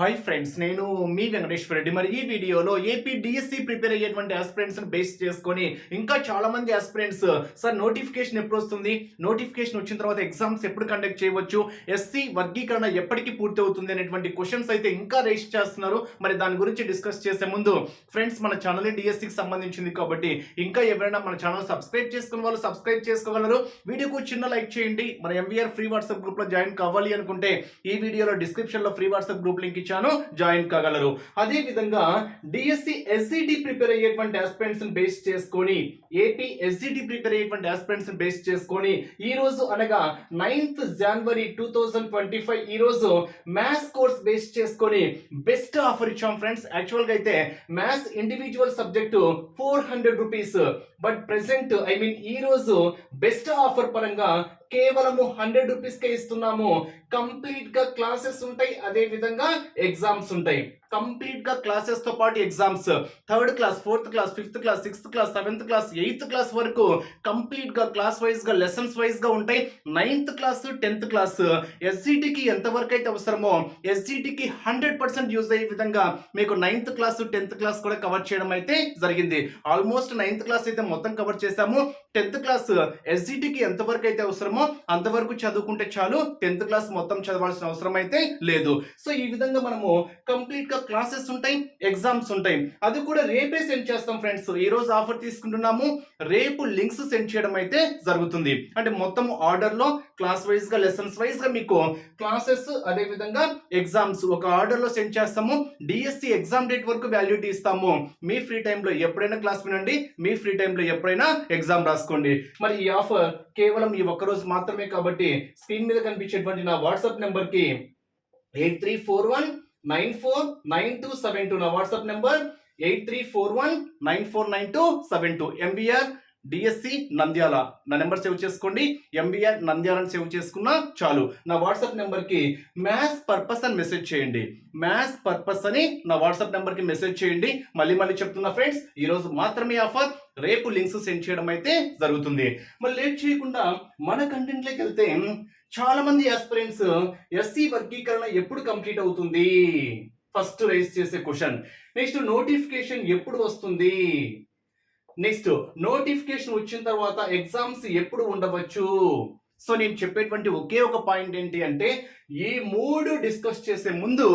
Hi friends నేను మీ వెంకటేశ్వర రెడ్డి. మరి ఈ వీడియోలో ఏపీ డిఎస్సి ప్రిపేర్ అయ్యేటువంటి ఆస్పిరెంట్స్ బేస్ చేసుకొని ఇంకా చాలా మంది ఆస్పిరెంట్స్ సార్ నోటిఫికేషన్ ఎప్పుడు వస్తుంది? నోటిఫికేషన్ వచ్చిన తర్వాత ఎగ్జామ్స్ ఎప్పుడు కండక్ట్ చేయవచ్చు? ఎస్సీ వర్గీకరణ ఎప్పటికి పూర్తి అవుతుంది అనేటువంటి క్వశ్చన్స్ అయితే ఇంకా రేస్ చేస్తున్నారు. మరి దాని గురించి డిస్కస్ చేసే ముందు ఫ్రెండ్స్ మన ఛానల్ డిఎస్సికి సంబంధించింది కాబట్టి ఇంకా ఎవరైనా మన ఛానల్ సబ్స్క్రైబ్ చేసుకున్న వాళ్ళు సబ్స్క్రైబ్ చేసుకోగలరు. వీడియోకు చిన్న లైక్ చేయండి. మన ఎంవీఆర్ ఫ్రీ వాట్సాప్ గ్రూప్లో జాయిన్ కావాలి అనుకుంటే ఈ వీడియోలో డిస్క్రిప్షన్లో ఫ్రీ వాట్సాప్ గ్రూప్ లింక్ ఇచ్చానో జాయిన్ కాగలరు. అదే విధంగా డిఎస్సి ఎస్సిటి ప్రిపేర్ అయ్యేటువంటి ఆస్పిరెంట్స్ బేస్ చేసుకొని ఏపీ ఎస్సిటి ప్రిపేర్ అయ్యేటువంటి ఆస్పిరెంట్స్ బేస్ చేసుకొని ఈ రోజు అనగా ninth January two thousand twenty five ఈ రోజు మ్యాథ్స్ కోర్స్ బేస్ చేసుకొని బెస్ట్ ఆఫర్ ఇచ్చాం ఫ్రెండ్స్ యాక్చువల్గా అయితే maths individual subject four hundred rupees but present I mean ఈ రోజు బెస్ట్ ఆఫర్ పరంగా కేవలము హండ్రెడ్ రూపీస్ కే ఇస్తున్నాము. కంప్లీట్గా క్లాసెస్ ఉంటాయి. అదే విధంగా ఎగ్జామ్స్ ఉంటాయి. కంప్లీట్గా క్లాసెస్తో పాటు exams. Third class fourth class fifth class sixth class seventh class eighth class వరకు కంప్లీట్గా క్లాస్ వైజ్గా లెసన్స్ వైజ్గా ఉంటాయి. Ninth class tenth class. ఎస్సీటీకి ఎంత వరకు అయితే అవసరమో ఎస్సీటీకి హండ్రెడ్ పర్సెంట్ యూజ్ అయ్యే విధంగా మీకు నైన్త్ క్లాస్ టెన్త్ క్లాస్ కూడా కవర్ చేయడం అయితే జరిగింది. ఆల్మోస్ట్ నైన్త్ క్లాస్ అయితే మొత్తం కవర్ చేశాము. టెన్త్ క్లాస్ ఎస్సీటీకి ఎంత వరకు అయితే అవసరమో అంతవరకు చదువుకుంటే చాలు. టెన్త్ క్లాస్ మొత్తం చదవాల్సిన అవసరం అయితే లేదు. సో ఈ విధంగా మనము కంప్లీట్ గా క్లాసెస్ ఉంటాయి ఎగ్జామ్స్ ఉంటాయి. అది కూడా రేపే సెండ్ చేస్తాం ఫ్రెండ్స్ ఈ రోజు ఆఫర్ తీసుకుంటున్నాము. రేపు లింక్స్ సెండ్ చేయడం అయితే జరుగుతుంది. అంటే మొత్తం ఆర్డర్లో క్లాస్ వైజ్గా లెసన్స్ వైజ్గా మీకు క్లాసెస్ అదే విధంగా ఎగ్జామ్స్ ఒక ఆర్డర్లో సెండ్ చేస్తాము డిఎస్సి ఎగ్జామ్ డేట్ వరకు వాల్యూటీ ఇస్తాము. మీ ఫ్రీ టైంలో ఎప్పుడైనా క్లాస్ వినండి. మీ ఫ్రీ టైంలో ఎప్పుడైనా ఎగ్జామ్ రాసుకోండి. మరి ఈ ఆఫర్ కేవలం ఈ ఒక్క రోజు మాత్రమే కాబట్టి స్క్రీన్ మీద కనిపించేటువంటి నా వాట్సాప్ నెంబర్కి eight three four one nine four nine two seven two నా WhatsApp number eight three four one nine four nine two seven two MBR DSC Nandyal. నా నెంబర్ సేవ్ చేసుకోండి. ఎంబీఆర్ నంద్యాలని సేవ్ చేసుకున్నా చాలు. నా వాట్సాప్ నెంబర్కి maths purpose అని message చేయండి. మ్యాథ్స్ పర్పస్ అని నా వాట్సాప్ నెంబర్కి మెసేజ్ చేయండి. మళ్ళీ మళ్ళీ చెప్తున్నా ఫ్రెండ్స్ ఈరోజు మాత్రమే ఆఫర్. రేపు లింక్స్ సెండ్ చేయడం అయితే జరుగుతుంది. మరి లేట్ చేయకుండా మన కంటెంట్లోకి వెళ్తే చాలా మంది ఆస్పిరెంట్స్ ఎస్సీ వర్గీకరణ ఎప్పుడు కంప్లీట్ అవుతుంది? ఫస్ట్ రైజ్ చేసే క్వశ్చన్. నెక్స్ట్ నోటిఫికేషన్ ఎప్పుడు వస్తుంది? నెక్స్ట్ నోటిఫికేషన్ వచ్చిన తర్వాత ఎగ్జామ్స్ ఎప్పుడు ఉండవచ్చు? సో నేను చెప్పేటువంటి ఒకే ఒక పాయింట్ ఏంటి అంటే ఈ మూడు డిస్కస్ చేసే ముందు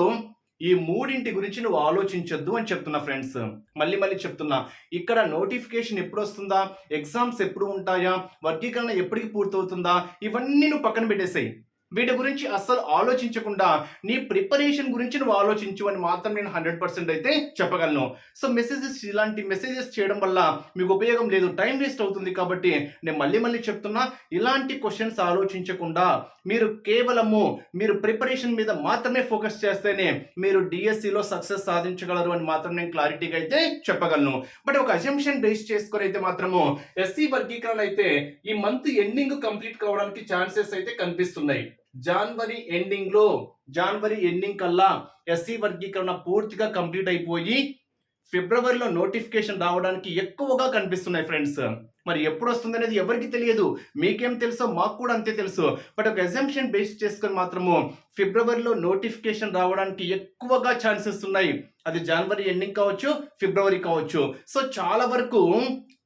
ఈ మూడింటి గురించి నువ్వు ఆలోచించొద్దు అని చెప్తున్నా ఫ్రెండ్స్ మళ్ళీ మళ్ళీ చెప్తున్నా. ఇక్కడ నోటిఫికేషన్ ఎప్పుడు వస్తుందా? ఎగ్జామ్స్ ఎప్పుడు ఉంటాయా? వర్గీకరణ ఎప్పటికి పూర్తవుతుందా? ఇవన్నీ నువ్వు పక్కన పెట్టేసాయి. వీటి గురించి అస్సలు ఆలోచించకుండా నీ ప్రిపరేషన్ గురించి నువ్వు ఆలోచించు అని మాత్రం నేను హండ్రెడ్ పర్సెంట్ అయితే చెప్పగలను. సో మెసేజెస్ ఇలాంటి మెసేజెస్ చేయడం వల్ల మీకు ఉపయోగం లేదు టైం వేస్ట్ అవుతుంది కాబట్టి నేను మళ్ళీ మళ్ళీ చెప్తున్నా ఇలాంటి క్వశ్చన్స్ ఆలోచించకుండా మీరు కేవలము మీరు ప్రిపరేషన్ మీద మాత్రమే ఫోకస్ చేస్తేనే మీరు డిఎస్సిలో సక్సెస్ సాధించగలరు అని మాత్రం నేను క్లారిటీగా అయితే చెప్పగలను. బట్ ఒక అజంప్షన్ బేస్ చేసుకొని అయితే మాత్రము ఎస్సీ వర్గీకరణ అయితే ఈ మంత్ ఎండింగ్ కంప్లీట్ కావడానికి ఛాన్సెస్ అయితే కనిపిస్తున్నాయి. జనవరి ఎండింగ్లో జనవరి ఎండింగ్ కల్లా ఎస్సీ వర్గీకరణ పూర్తిగా కంప్లీట్ అయిపోయి ఫిబ్రవరిలో నోటిఫికేషన్ రావడానికి ఎక్కువగా కనిపిస్తున్నాయి ఫ్రెండ్స్ మరి ఎప్పుడు వస్తుంది అనేది ఎవరికి తెలియదు. మీకేం తెలుసో మాకు కూడా అంతే తెలుసు. బట్ ఒక ఎగ్జామ్షన్ బేస్ చేసుకొని మాత్రము ఫిబ్రవరిలో నోటిఫికేషన్ రావడానికి ఎక్కువగా ఛాన్సెస్ ఉన్నాయి. అది జనవరి ఎండింగ్ కావచ్చు ఫిబ్రవరి కావచ్చు. సో చాలా వరకు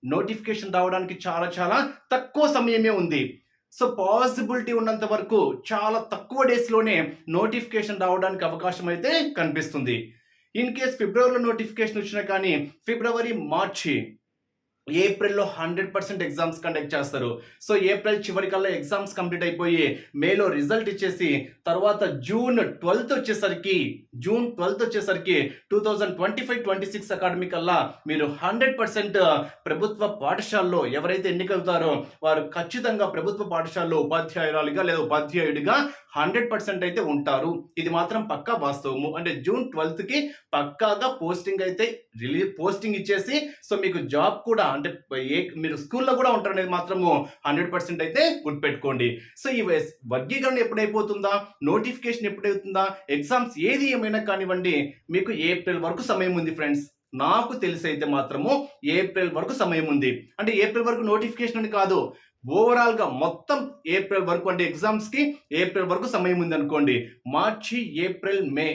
నోటిఫికేషన్ రావడానికి చాలా చాలా తక్కువ సమయమే ఉంది. సో పాసిబిలిటీ ఉన్నంత వరకు చాలా తక్కువ డేస్లోనే నోటిఫికేషన్ రావడానికి అవకాశం అయితే కనిపిస్తుంది. ఇన్ కేస్ ఫిబ్రవరిలో నోటిఫికేషన్ వచ్చినా కానీ ఫిబ్రవరి మార్చి ఏప్రిల్లో హండ్రెడ్ పర్సెంట్ ఎగ్జామ్స్ కండక్ట్ చేస్తారు. సో ఏప్రిల్ చివరికల్లా ఎగ్జామ్స్ కంప్లీట్ అయిపోయి మేలో రిజల్ట్ ఇచ్చేసి తర్వాత జూన్ ట్వెల్త్ వచ్చేసరికి జూన్ ట్వెల్త్ వచ్చేసరికి two thousand twenty five twenty six academic కల్లా మీరు హండ్రెడ్ పర్సెంట్ ప్రభుత్వ పాఠశాలలో ఎవరైతే ఎన్నికవుతారో వారు ఖచ్చితంగా ప్రభుత్వ పాఠశాలలో ఉపాధ్యాయురాలుగా లేదా ఉపాధ్యాయుడిగా హండ్రెడ్ పర్సెంట్ అయితే ఉంటారు. ఇది మాత్రం పక్కా వాస్తవము. అంటే జూన్ ట్వెల్త్కి పక్కాగా పోస్టింగ్ అయితే రిలీజ్ పోస్టింగ్ ఇచ్చేసి సో మీకు జాబ్ కూడా అంటే ఏ మీరు స్కూల్లో కూడా ఉంటారు అనేది మాత్రము హండ్రెడ్ పర్సెంట్ అయితే గుర్తుపెట్టుకోండి. సో ఈ వర్గీకరణ ఎప్పుడైపోతుందా? నోటిఫికేషన్ ఎప్పుడైతుందా? ఎగ్జామ్స్ ఏది ఏమైనా కానివ్వండి మీకు ఏప్రిల్ వరకు సమయం ఉంది ఫ్రెండ్స్. నాకు తెలిసి అయితే మాత్రము ఏప్రిల్ వరకు సమయం ఉంది. అంటే ఏప్రిల్ వరకు నోటిఫికేషన్ అని కాదు. ఓవరాల్గా మొత్తం ఏప్రిల్ వరకు అంటే ఎగ్జామ్స్కి ఏప్రిల్ వరకు సమయం ఉంది అనుకోండి. మార్చి ఏప్రిల్ మే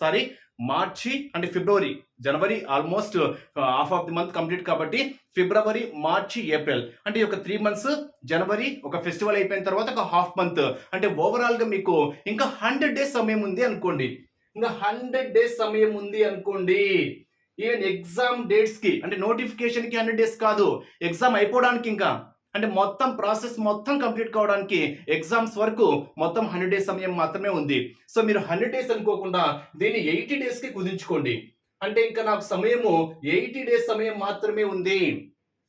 సారీ మార్చి అంటే ఫిబ్రవరి జనవరి almost half of the month complete కాబట్టి ఫిబ్రవరి మార్చి ఏప్రిల్. అంటే ఈ ఒక త్రీ మంత్స్ జనవరి ఒక ఫెస్టివల్ అయిపోయిన తర్వాత ఒక హాఫ్ మంత్ అంటే ఓవరాల్గా మీకు ఇంకా హండ్రెడ్ డేస్ సమయం ఉంది అనుకోండి. ఇంకా హండ్రెడ్ డేస్ సమయం ఉంది అనుకోండి. ఈవెన్ ఎగ్జామ్ డేట్స్కి అంటే నోటిఫికేషన్కి హండ్రెడ్ డేస్ కాదు. ఎగ్జామ్ అయిపోవడానికి ఇంకా అంటే మొత్తం ప్రాసెస్ మొత్తం కంప్లీట్ కావడానికి ఎగ్జామ్స్ వరకు మొత్తం హండ్రెడ్ డేస్ సమయం మాత్రమే ఉంది. సో మీరు హండ్రెడ్ డేస్ అనుకోకుండా దీన్ని ఎయిటీ డేస్కి కుదించుకోండి. అంటే ఇంకా నాకు సమయము ఎయిటీ డేస్ సమయం మాత్రమే ఉంది.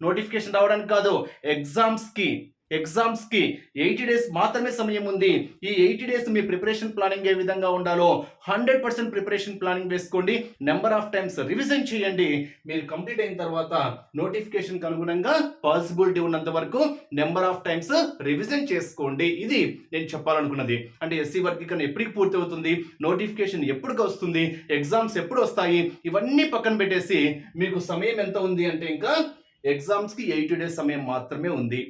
నోటిఫికేషన్ రావడానికి కాదు ఎగ్జామ్స్కి. ఎగ్జామ్స్కి ఎగ్జామ్స్కి ఎయిటీ డేస్ మాత్రమే సమయం ఉంది. ఈ ఎయిటీ డేస్ మీ ప్రిపరేషన్ ప్లానింగ్ ఏ విధంగా ఉండాలో హండ్రెడ్ పర్సెంట్ ప్రిపరేషన్ ప్లానింగ్ వేసుకోండి. నెంబర్ ఆఫ్ టైమ్స్ రివిజన్ చేయండి. మీరు కంప్లీట్ అయిన తర్వాత నోటిఫికేషన్ అనుగుణంగా పాసిబిలిటీ ఉన్నంత వరకు నెంబర్ ఆఫ్ టైమ్స్ రివిజన్ చేసుకోండి. ఇది నేను చెప్పాలనుకున్నది. అంటే ఎస్సీ వర్గీకరణ ఎప్పటికి పూర్తి అవుతుంది. నోటిఫికేషన్ ఎప్పటికి వస్తుంది? ఎగ్జామ్స్ ఎప్పుడు వస్తాయి? ఇవన్నీ పక్కన పెట్టేసి మీకు సమయం ఎంత ఉంది అంటే ఇంకా ఎగ్జామ్స్కి ఎయిటీ డేస్ సమయం మాత్రమే ఉంది.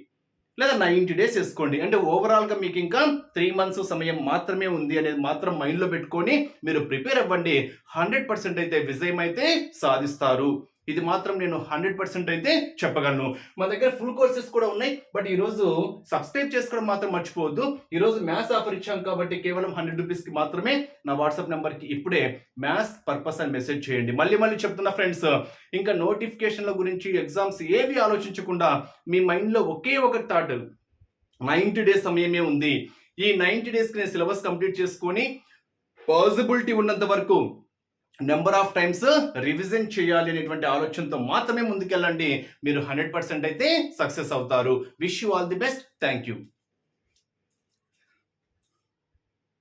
లేదా నైంటీ డేస్ వేసుకోండి. అంటే ఓవరాల్గా మీకు ఇంకా త్రీ మంత్స్ సమయం మాత్రమే ఉంది అనేది మాత్రం మైండ్లో పెట్టుకొని మీరు ప్రిపేర్ అవ్వండి. హండ్రెడ్ పర్సెంట్ అయితే విజయం అయితే సాధిస్తారు. ఇది మాత్రం నేను హండ్రెడ్ పర్సెంట్ అయితే చెప్పగలను. మా దగ్గర ఫుల్ కోర్సెస్ కూడా ఉన్నాయి. బట్ ఈరోజు సబ్స్క్రైబ్ చేసుకోవడం మాత్రం మర్చిపోవద్దు. ఈరోజు మ్యాథ్స్ ఆఫర్ ఇచ్చాం కాబట్టి కేవలం హండ్రెడ్ రూపీస్కి మాత్రమే నా వాట్సాప్ నెంబర్కి ఇప్పుడే మ్యాథ్స్ పర్పస్ అని మెసేజ్ చేయండి. మళ్ళీ మళ్ళీ చెప్తున్నా ఫ్రెండ్స్ ఇంకా నోటిఫికేషన్ల గురించి ఎగ్జామ్స్ ఏవి ఆలోచించకుండా మీ మైండ్లో ఒకే ఒక థాట్ నైంటీ డేస్ సమయమే ఉంది. ఈ నైంటీ డేస్కి నేను సిలబస్ కంప్లీట్ చేసుకొని పాసిబిలిటీ ఉన్నంత వరకు నెంబర్ ఆఫ్ టైమ్స్ రివిజన్ చేయాలి అనేటువంటి ఆలోచనతో మాత్రమే ముందుకెళ్ళండి. మీరు హండ్రెడ్ పర్సెంట్ అయితే సక్సెస్ అవుతారు. Wish you all the best thank you